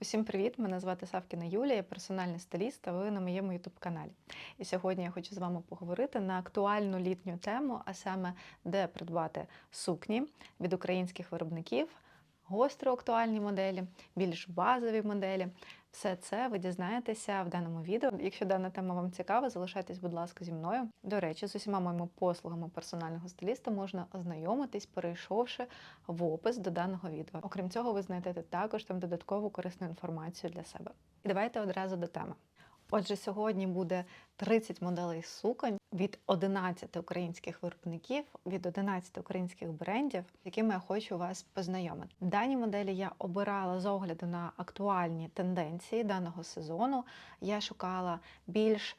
Усім привіт! Мене звати Савкіна Юлія, я персональний стиліст, та ви на моєму youtube каналі. І сьогодні я хочу з вами поговорити на актуальну літню тему, а саме де придбати сукні від українських виробників, гостро актуальні моделі, більш базові моделі. Все це ви дізнаєтеся в даному відео. Якщо дана тема вам цікава, залишайтесь, будь ласка, зі мною. До речі, з усіма моїми послугами персонального стиліста можна ознайомитись, перейшовши в опис до даного відео. Окрім цього, ви знайдете також там додаткову корисну інформацію для себе. І давайте одразу до теми. Отже, сьогодні буде 30 моделей суконь від 11 українських виробників, від 11 українських брендів, з якими я хочу вас познайомити. Дані моделі я обирала з огляду на актуальні тенденції даного сезону. Я шукала більш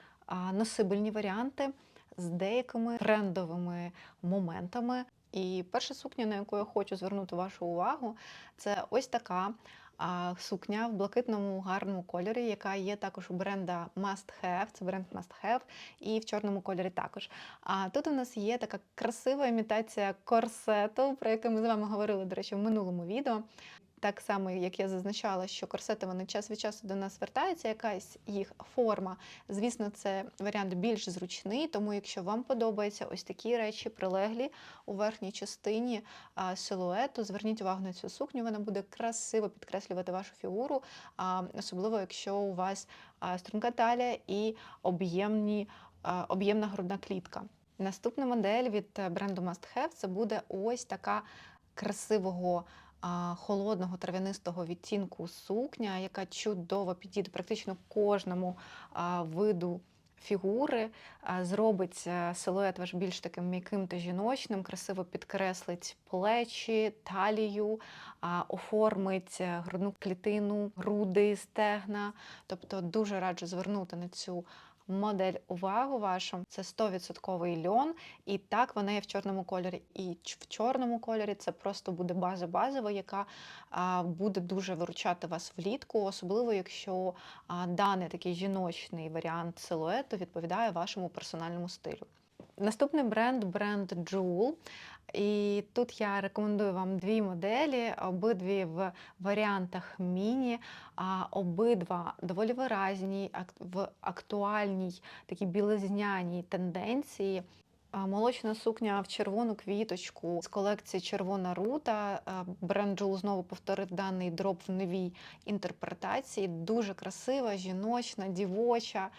носибельні варіанти з деякими трендовими моментами. І перша сукня, на яку я хочу звернути вашу увагу, це ось така сукня в блакитному гарному кольорі, яка є також у бренда Must Have, це бренд Must Have, і в чорному кольорі також. А тут у нас є така красива імітація корсету, про яке ми з вами говорили, до речі, в минулому відео. Так само, як я зазначала, що корсети вони час від часу до нас звертаються, якась їх форма. Звісно, це варіант більш зручний, тому якщо вам подобаються ось такі речі, прилеглі у верхній частині силуету, зверніть увагу на цю сукню, вона буде красиво підкреслювати вашу фігуру, особливо якщо у вас струнка талія і об'ємні, об'ємна грудна клітка. Наступна модель від е, бренду Must Have це буде ось така красивого холодного трав'янистого відтінку сукня, яка чудово підійде практично кожному виду фігури, зробить е, силует ваш більш таким м'яким та жіночним, красиво підкреслить плечі, талію, оформить е, грудну клітину, груди, стегна. Тобто дуже раджу звернути на цю модель увагу вашу. Це 100% льон, і так вона є в чорному кольорі. І в чорному кольорі це просто буде база базова, яка буде дуже виручати вас влітку, особливо якщо даний такий жіночний варіант силуету відповідає вашому персональному стилю. Наступний бренд бренд Jewel. І тут я рекомендую вам дві моделі, обидві в варіантах міні, а обидва доволі виразні в актуальній такій білизняній тенденції. Молочна сукня в червону квіточку з колекції Червона рута. Бренд Jewel знову повторив даний дроп в новій інтерпретації. Дуже красива, жіночна, дівоча,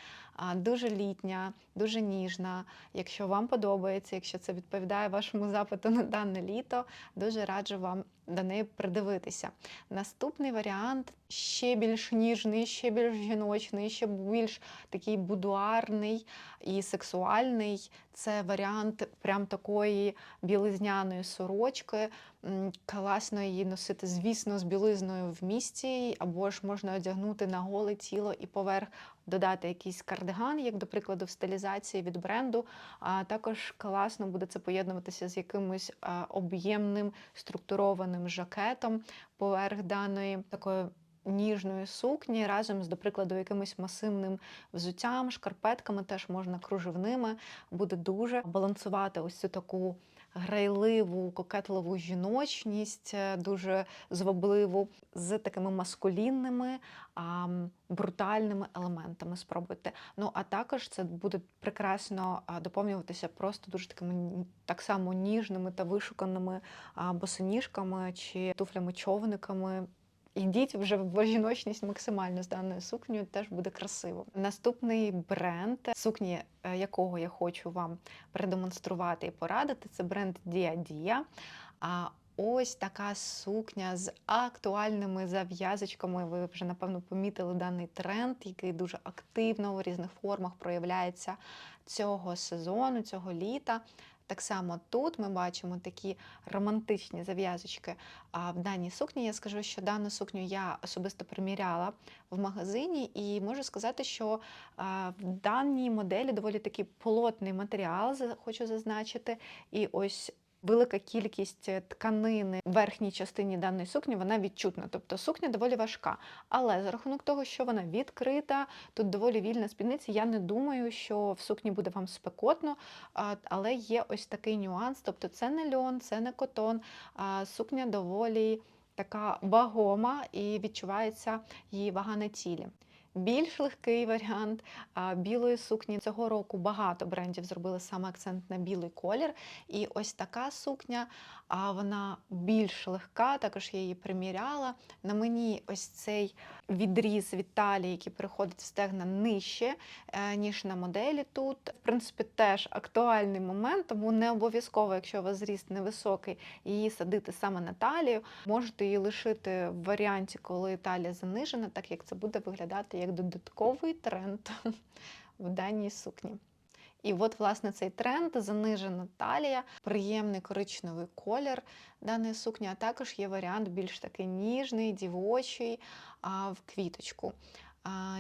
дуже літня, дуже ніжна. Якщо вам подобається, якщо це відповідає вашому запиту на дане літо, дуже раджу вам до неї придивитися. Наступний варіант ще більш ніжний, ще більш жіночний, ще більш такий будуарний і сексуальний. Це варіант прям такої білизняної сорочки. Класно її носити, звісно, з білизною в місті, або ж можна одягнути на голе тіло і поверх додати якийсь кардиган, як до прикладу, в стилізації від бренду. А також класно буде це поєднуватися з якимось об'ємним структурованим жакетом поверх даної такої. Ніжної сукні разом з, до прикладу, якимось масивним взуттям, шкарпетками теж можна кружевними, буде дуже балансувати ось цю таку грайливу, кокетливу жіночність, е, дуже звабливу, з такими маскулінними, брутальними елементами. Спробуйте. Ну а також це буде прекрасно доповнюватися просто дуже такими так само ніжними та вишуканими босоніжками чи туфлями-човниками. Йдіть вже в жіночність максимально з даною сукнею, теж буде красиво. Наступний бренд, сукні е, якого я хочу вам продемонструвати і порадити, це бренд Dia. А ось така сукня з актуальними зав'язочками. Ви вже напевно помітили даний тренд, який дуже активно у різних формах проявляється цього сезону, цього літа. Так само тут ми бачимо такі романтичні зав'язочки. А в даній сукні я скажу, що дану сукню я особисто приміряла в магазині, і можу сказати, що в даній моделі доволі такий плотний матеріал, хочу зазначити. І ось велика кількість е, тканини в верхній частині даної сукні вона відчутна. Тобто сукня доволі важка. Але за рахунок того, що вона відкрита, тут доволі вільна спідниця, я не думаю, що в сукні буде вам спекотно, але є ось такий нюанс. Тобто це не льон, це не котон, сукня доволі така вагома і відчувається її вага на тілі. Більш легкий варіант білої сукні. Цього року багато брендів зробили саме акцент на білий колір. І ось така сукня, вона більш легка, також я її приміряла. На мені ось цей відріз від талії, який переходить в стегна нижче, е, ніж на моделі тут. В принципі, теж актуальний момент, тому не обов'язково, якщо у вас зріст невисокий, її садити саме на талію. Можете її лишити в варіанті, коли талія занижена, так як це буде виглядати як додатковий тренд в даній сукні. І от, власне, цей тренд, занижена талія, приємний коричневий колір даної сукні, а також є варіант більш такий ніжний, дівочий, а, в квіточку.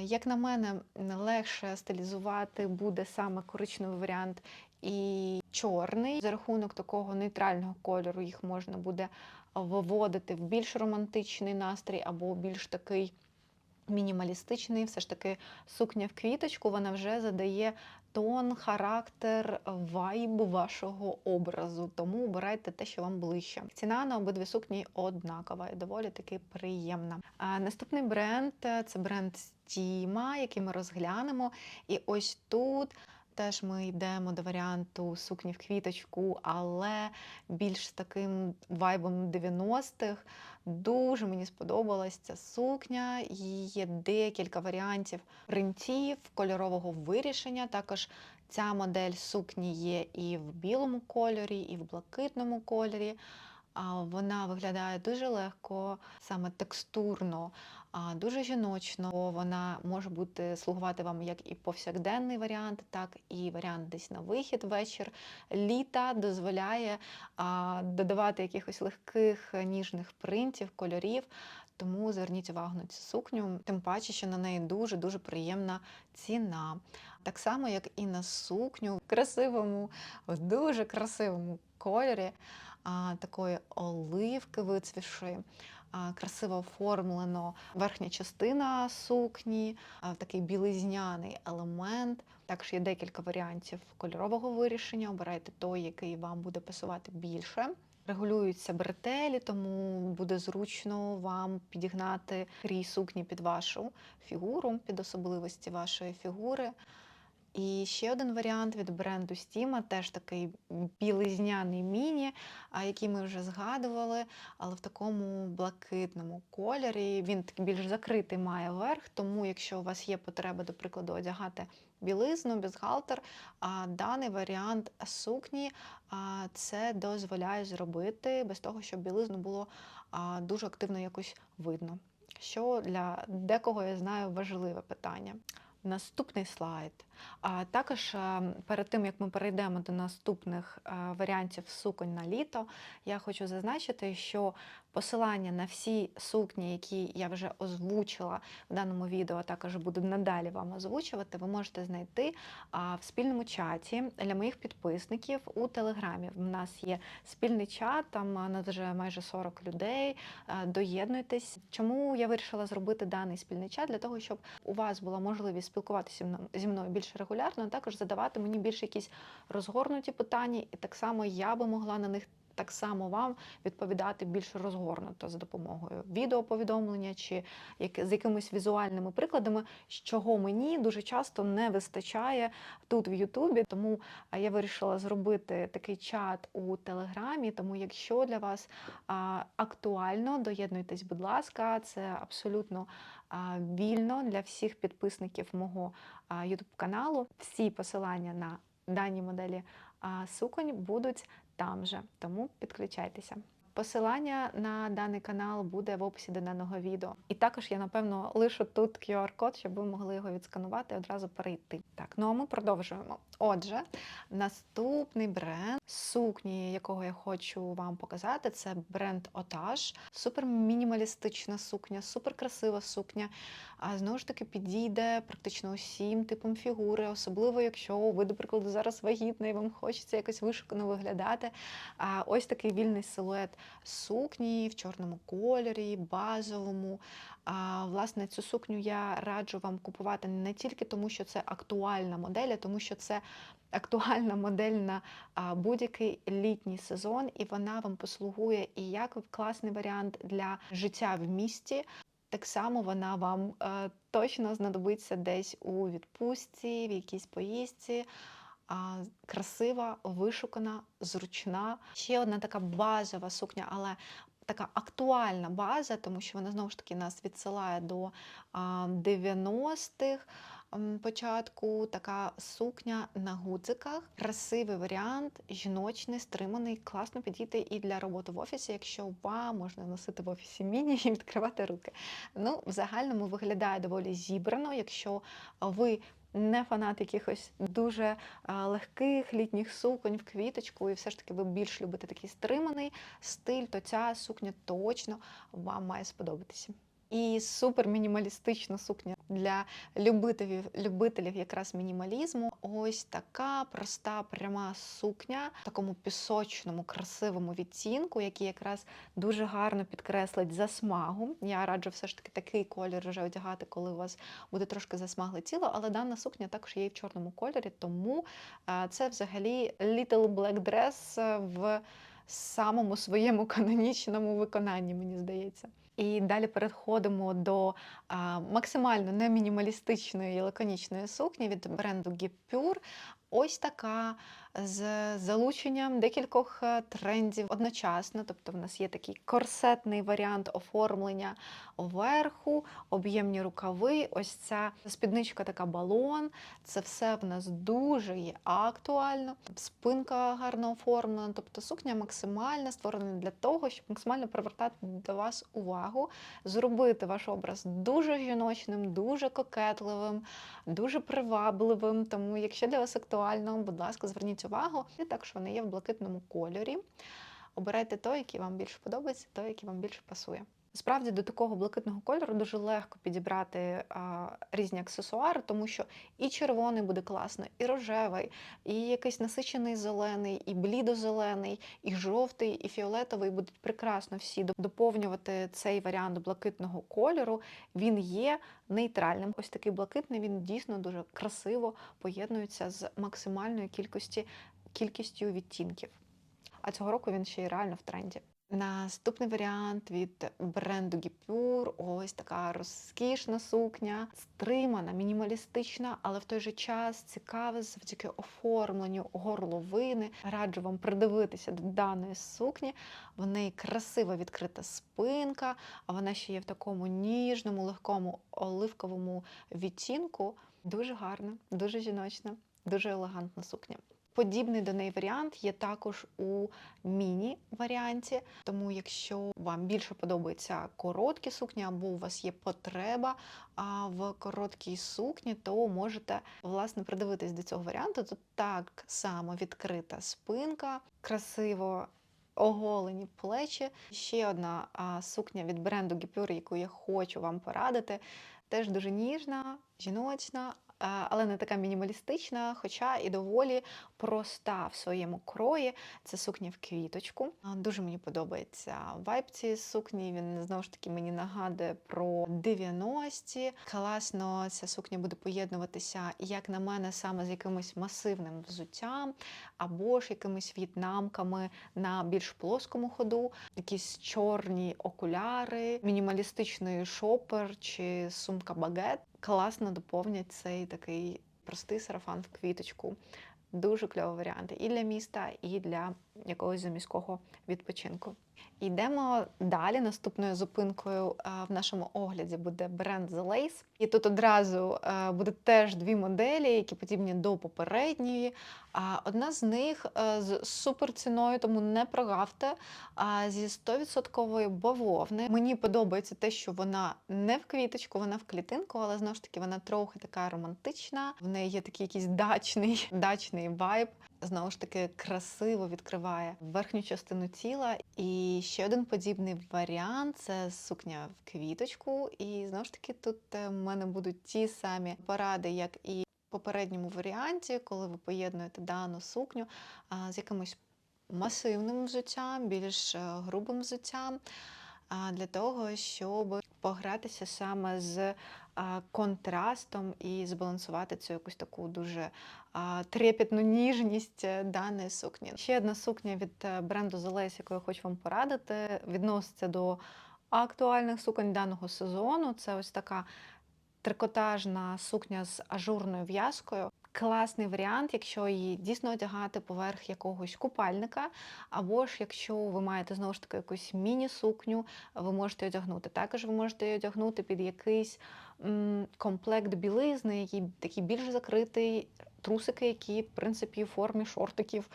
Як на мене, легше стилізувати буде саме коричневий варіант і чорний. За рахунок такого нейтрального кольору їх можна буде виводити в більш романтичний настрій або більш такий мінімалістичний. Все ж таки сукня в квіточку, вона вже задає тон, характер, вайб вашого образу. Тому обирайте те, що вам ближче. Ціна на обидві сукні однакова і доволі таки приємна. А наступний бренд е, це бренд Стіма, який ми розглянемо. І ось тут. Теж ми йдемо до варіанту сукні в квіточку, але більш таким вайбом 90-х. Дуже мені сподобалась ця сукня. Є декілька варіантів принтів, кольорового вирішення. Також ця модель сукні є і в білому кольорі, і в блакитному кольорі. Вона виглядає дуже легко, саме текстурно, а, дуже жіночно. Вона може бути слугувати вам як і повсякденний варіант, так і варіант десь на вихід вечір. Літа дозволяє додавати якихось легких ніжних принтів, кольорів. Тому зверніть увагу на цю сукню, тим паче, що на неї дуже-дуже приємна ціна. Так само, як і на сукню в красивому, в дуже красивому кольорі а, такої оливки вицвіши. а, Красиво оформлено верхня частина сукні, а, такий білизняний елемент. Також є декілька варіантів кольорового вирішення. Обирайте той, який вам буде пасувати більше. Регулюються бретелі, тому буде зручно вам підігнати крій сукні під вашу фігуру, під особливості вашої фігури. І ще один варіант від бренду Стіма, теж такий білизняний міні, який ми вже згадували, але в такому блакитному кольорі. Він такий більш закритий має верх, тому якщо у вас є потреба, до прикладу, одягати білизну, бюстгальтер, а даний варіант сукні це дозволяє зробити без того, щоб білизну було дуже активно якось видно. Що для декого я знаю важливе питання. Наступний слайд. А також е, перед тим як ми перейдемо до наступних е, варіантів суконь на літо, я хочу зазначити, що посилання на всі сукні, які я вже озвучила в даному відео, також буду надалі вам озвучувати, ви можете знайти в спільному чаті для моїх підписників у Телеграмі. У нас є спільний чат, там нас вже майже 40 людей. Доєднуйтесь. Чому я вирішила зробити даний спільний чат? Для того, щоб у вас була можливість спілкуватися зі мною більш регулярно, а також задавати мені більш якісь розгорнуті питання, і так само я би могла на них так само вам відповідати більш розгорнуто за допомогою відеоповідомлення чи з якимись візуальними прикладами, чого мені дуже часто не вистачає тут в Ютубі. Тому я вирішила зробити такий чат у Телеграмі. Тому, якщо для вас актуально, доєднуйтесь, будь ласка, це абсолютно вільно для всіх підписників мого YouTube каналу. Всі посилання на дані моделі суконь будуть там же, тому підключайтеся. Посилання на даний канал буде в описі до даного відео. І також я, напевно, лишу тут QR-код, щоб ви могли його відсканувати і одразу перейти. Так, ну а ми продовжуємо. Отже, наступний бренд сукні, якого я хочу вам показати, це бренд Otage. Супер мінімалістична сукня, супер красива сукня. А знову ж таки підійде практично усім типам фігури, особливо, якщо ви, до прикладу, зараз вагітна і вам хочеться якось вишукано виглядати. А ось такий вільний силует сукні в чорному кольорі, базовому. А, власне, цю сукню я раджу вам купувати не тільки тому, що це актуальна модель, а тому що це актуальна модель на будь-який літній сезон, і вона вам послугує і як класний варіант для життя в місті. Так само вона вам е, точно знадобиться десь у відпустці, в якійсь поїздці. Красива, вишукана, зручна. Ще одна така базова сукня, але така актуальна база, тому що вона знову ж таки нас відсилає до 90-х початку. Така сукня на гудзиках. Красивий варіант, жіночний, стриманий, класно підійти і для роботи в офісі, якщо вам можна носити в офісі міні і відкривати руки. Ну, в загальному виглядає доволі зібрано, якщо ви не фанат якихось дуже легких літніх суконь в квіточку, і все ж таки ви більш любите такий стриманий стиль, то ця сукня точно вам має сподобатися. І супер мінімалістична сукня для любителів, любителів якраз мінімалізму. Ось така проста пряма сукня в такому пісочному, красивому відтінку, який якраз дуже гарно підкреслить засмагу. Я раджу все ж таки такий колір вже одягати, коли у вас буде трошки засмагле тіло, але дана сукня також є і в чорному кольорі, тому е, це взагалі Little Black Dress е, в самому своєму канонічному виконанні, мені здається. І далі переходимо до а, максимально не мінімалістичної і лаконічної сукні від бренду Gipure. Ось така з залученням декількох е, трендів одночасно. Тобто, в нас є такий корсетний варіант оформлення верху, об'ємні рукави. Ось ця спідничка така балон. Це все в нас дуже є актуально. Спинка гарно оформлена. Тобто сукня максимально створена для того, щоб максимально привертати до вас увагу, зробити ваш образ дуже жіночним, дуже кокетливим, дуже привабливим. Тому, якщо для вас актуально, будь ласка, зверніть. І також вони є в блакитному кольорі. Обирайте той, який вам більше подобається, той, який вам більше пасує. Справді до такого блакитного кольору дуже легко підібрати а, різні аксесуари, тому що і червоний буде класно, і рожевий, і якийсь насичений зелений, і блідозелений, і жовтий, і фіолетовий будуть прекрасно всі доповнювати цей варіант блакитного кольору. Він є нейтральним. Ось такий блакитний, він дійсно дуже красиво поєднується з максимальною кількості, кількістю відтінків. А цього року він ще й реально в тренді. Наступний варіант від бренду Gipure. Ось така розкішна сукня, стримана, мінімалістична, але в той же час цікава завдяки оформленню горловини. Раджу вам придивитися до даної сукні. В неї красива відкрита спинка, а вона ще є в такому ніжному, легкому оливковому відтінку. Дуже гарна, дуже жіночна, дуже елегантна сукня. Подібний до неї варіант є також у міні-варіанті. Тому, якщо вам більше подобаються короткі сукні, або у вас є потреба в короткій сукні, то можете власне придивитись до цього варіанту. Тут так само відкрита спинка, красиво. Оголені плечі. Ще одна а, сукня від бренду Gipure, яку я хочу вам порадити. Теж дуже ніжна, жіночна, але не така мінімалістична, хоча і доволі проста в своєму крої. Це сукня в квіточку. Дуже мені подобається вайб цієї сукні. Він знову ж таки мені нагадує про 90-ті. Класно ця сукня буде поєднуватися, як на мене, саме з якимось масивним взуттям, або ж якимись в'єтнамками на більш плоскому ходу, якісь чорні окуляри, мінімалістичний шопер чи сумка багет класно доповнять цей такий простий сарафан в квіточку. Дуже кльовий варіант і для міста, і для якогось заміського відпочинку. Йдемо далі. Наступною зупинкою в нашому огляді буде бренд The Lace. І тут одразу буде теж дві моделі, які подібні до попередньої. Одна з них з суперціною, тому не прогавте. Зі 100% бавовни. Мені подобається те, що вона не в квіточку, вона в клітинку, але знову ж таки вона трохи така романтична. В неї є такий якийсь дачний, дачний вайб. Знову ж таки, красиво відкриває верхню частину тіла. І ще один подібний варіант це сукня в квіточку. І знову ж таки, тут е, в мене будуть ті самі поради, як і в попередньому варіанті, коли ви поєднуєте дану сукню з якимось масивним взуттям, більш е, грубим взуттям. Для того, щоб погратися саме з контрастом і збалансувати цю якусь таку дуже трепетну ніжність е, даної сукні. Ще одна сукня від е, бренду Зелес, яку я хочу вам порадити, відноситься до актуальних суконь даного сезону. Це ось така трикотажна сукня з ажурною в'язкою. Класний варіант, якщо її дійсно одягати поверх якогось купальника, або ж якщо ви маєте знову ж таки якусь міні-сукню, ви можете одягнути. Також ви можете її одягнути під якийсь м, комплект білизни, який такий більш закритий, трусики, які, в принципі, в формі шортиків,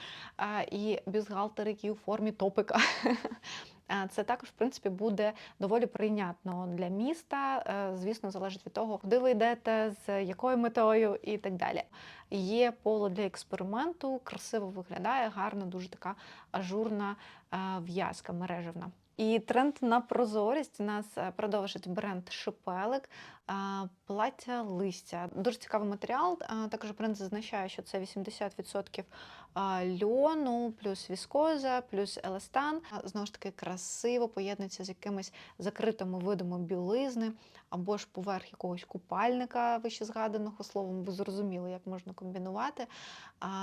і бюстгальтер, який у формі топика. А, Це також, в принципі, буде доволі прийнятно для міста. Е, Звісно, залежить від того, куди ви йдете, з якою метою і так далі. Є поле для експерименту, красиво виглядає, гарна, дуже така ажурна е, в'язка мережевна. І тренд на прозорість нас е, продовжить бренд Шипелик, е, плаття листя. Дуже цікавий матеріал. Також бренд зазначає, що це 80% льону, плюс віскоза, плюс еластан. Знову ж таки, красиво поєднується з якимись закритими видами білизни, або ж поверх якогось купальника, вище згаданого словом, ви зрозуміли, як можна комбінувати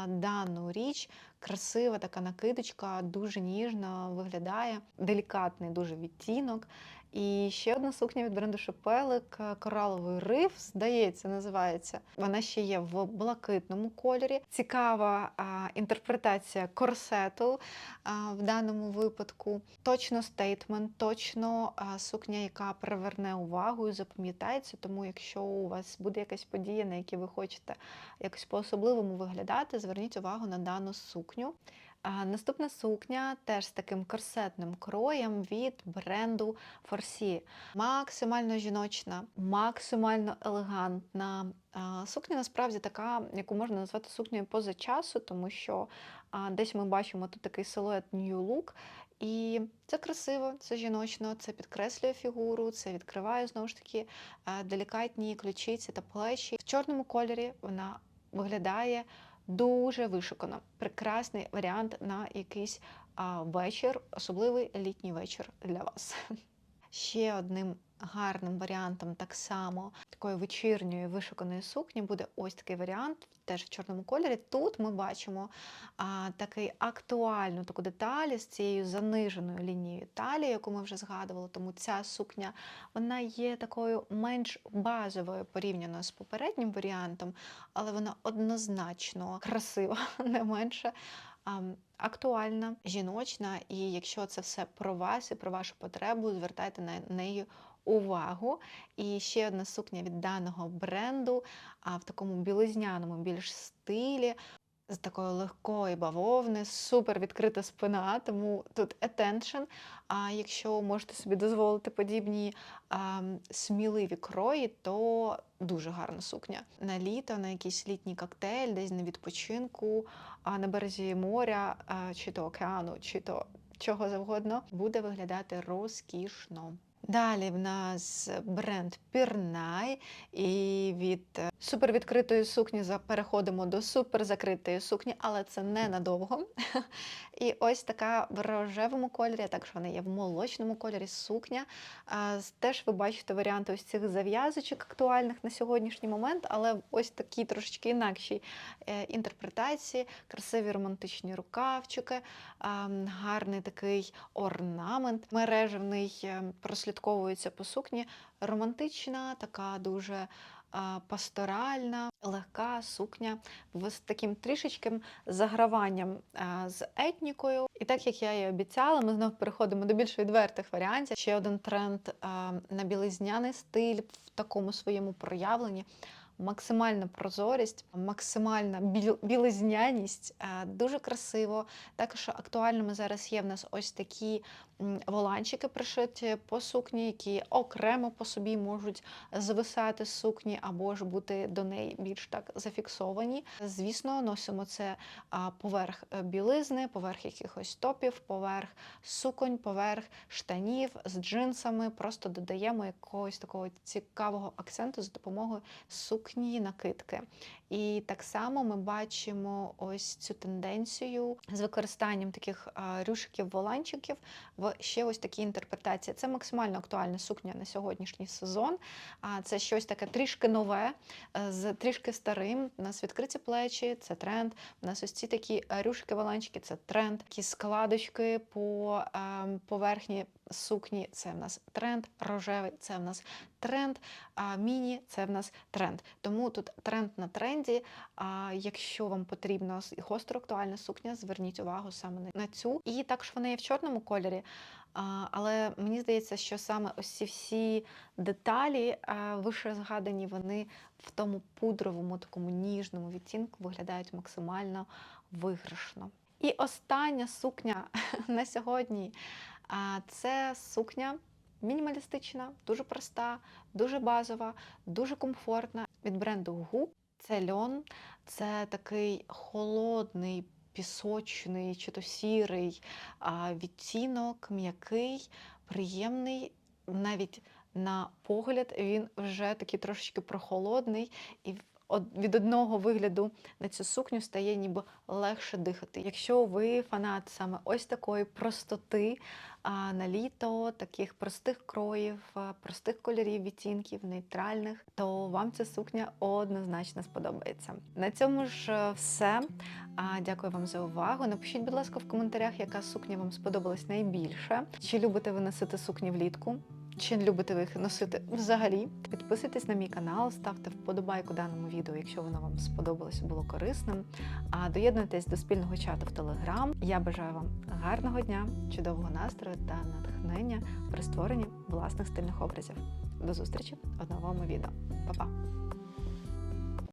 дану річ. Красива така накидочка, дуже ніжно виглядає, делікатний дуже відтінок. І ще одна сукня від бренду Шепелик, кораловий риф, здається, називається. Вона ще є в блакитному кольорі. Цікава а, інтерпретація корсету а, в даному випадку. Точно стейтмент, точно а, сукня, яка приверне увагу і запам'ятається. Тому, якщо у вас буде якась подія, на якій ви хочете якось по-особливому виглядати, зверніть увагу на дану сукню. Наступна сукня теж з таким корсетним кроєм від бренду Форсі. Максимально жіночна, максимально елегантна. Сукня насправді така, яку можна назвати сукнею поза часу, тому що десь ми бачимо тут такий силует New Look. І це красиво, це жіночно, це підкреслює фігуру, це відкриває знову ж таки делікатні ключиці та плечі. В чорному кольорі вона виглядає дуже вишукано. Прекрасний варіант на якийсь вечір, особливий літній вечір для вас. Ще одним гарним варіантом, так само такої вечірньої вишуканої сукні, буде ось такий варіант, теж в чорному кольорі. Тут ми бачимо а, такий актуальну таку деталь з цією заниженою лінією талії, яку ми вже згадували. Тому ця сукня вона є такою менш базовою порівняно з попереднім варіантом, але вона однозначно красива, не менше. Актуальна, жіночна, і якщо це все про вас і про вашу потребу, звертайте на неї увагу. І ще одна сукня від даного бренду, а в такому білизняному більш стилі, з такої легкої бавовни, супер відкрита спина, тому тут attention. А якщо можете собі дозволити подібні а, сміливі крої, то дуже гарна сукня. На літо, на якийсь літній коктейль, десь на відпочинку, а на березі моря, а, чи то океану, чи то чого завгодно, буде виглядати розкішно. Далі в нас бренд Пірнай, і від е, супервідкритої сукні переходимо до суперзакритої сукні, але це ненадовго. І ось така в рожевому кольорі, а також вона є в молочному кольорі сукня. Теж ви бачите варіанти ось цих зав'язочок актуальних на сьогоднішній момент, але ось такі трошечки інакшій е, інтерпретації, красиві романтичні рукавчики, гарний такий орнамент мережевний, е, прослідковується по сукні. Романтична, така дуже пасторальна, легка сукня з таким трішечким заграванням з етнікою. І так як я і обіцяла, ми знову переходимо до більш відвертих варіантів. Ще один тренд на білизняний стиль в такому своєму проявленні. Максимальна прозорість, максимальна білизняність, дуже красиво. Також актуальними зараз є в нас ось такі воланчики пришиті по сукні, які окремо по собі можуть звисати з сукні або ж бути до неї більш так зафіксовані. Звісно, носимо це поверх е, білизни, поверх якихось топів, поверх суконь, поверх штанів з джинсами. Просто додаємо якогось такого цікавого акценту за допомогою сукні накидки. І так само ми бачимо ось цю тенденцію з використанням таких а, рюшиків, ще ось такі інтерпретації. Це максимально актуальна сукня на сьогоднішній сезон. А це щось таке трішки нове, е, з трішки старим. У нас відкриті плечі, це тренд. У нас ось ці такі рюшки, валанчики, це тренд. Такі складочки по ем, поверхні сукні, це в нас тренд. Рожевий, це в нас тренд. А міні це в нас тренд. Тому тут тренд на тренді. А якщо вам потрібна гостро актуальна сукня, зверніть увагу саме на цю. І також вона є в чорному кольорі. Але мені здається, що саме ось ці всі деталі, вище згадані, вони в тому пудровому, такому ніжному відтінку виглядають максимально виграшно. І остання сукня на сьогодні це сукня мінімалістична, дуже проста, дуже базова, дуже комфортна від бренду GU. Це льон, це такий холодний, пісочний чи то сірий відтінок, м'який, приємний, навіть на погляд він вже такий трошечки прохолодний, і від одного вигляду на цю сукню стає ніби легше дихати. Якщо ви фанат саме ось такої простоти на літо, таких простих кроїв, простих кольорів, відтінків, нейтральних, то вам ця сукня однозначно сподобається. На цьому ж е, все. Дякую вам за увагу. Напишіть, будь ласка, в коментарях, яка сукня вам сподобалась найбільше. Чи любите ви носити сукні влітку? Чи любите ви їх носити взагалі? Підписуйтесь на мій канал, ставте вподобайку даному відео, якщо воно вам сподобалось і було корисним. А доєднуйтесь до спільного чату в Телеграм. Я бажаю вам гарного дня, чудового настрою та натхнення при створенні власних стильних образів. До зустрічі в новому відео. Па-па!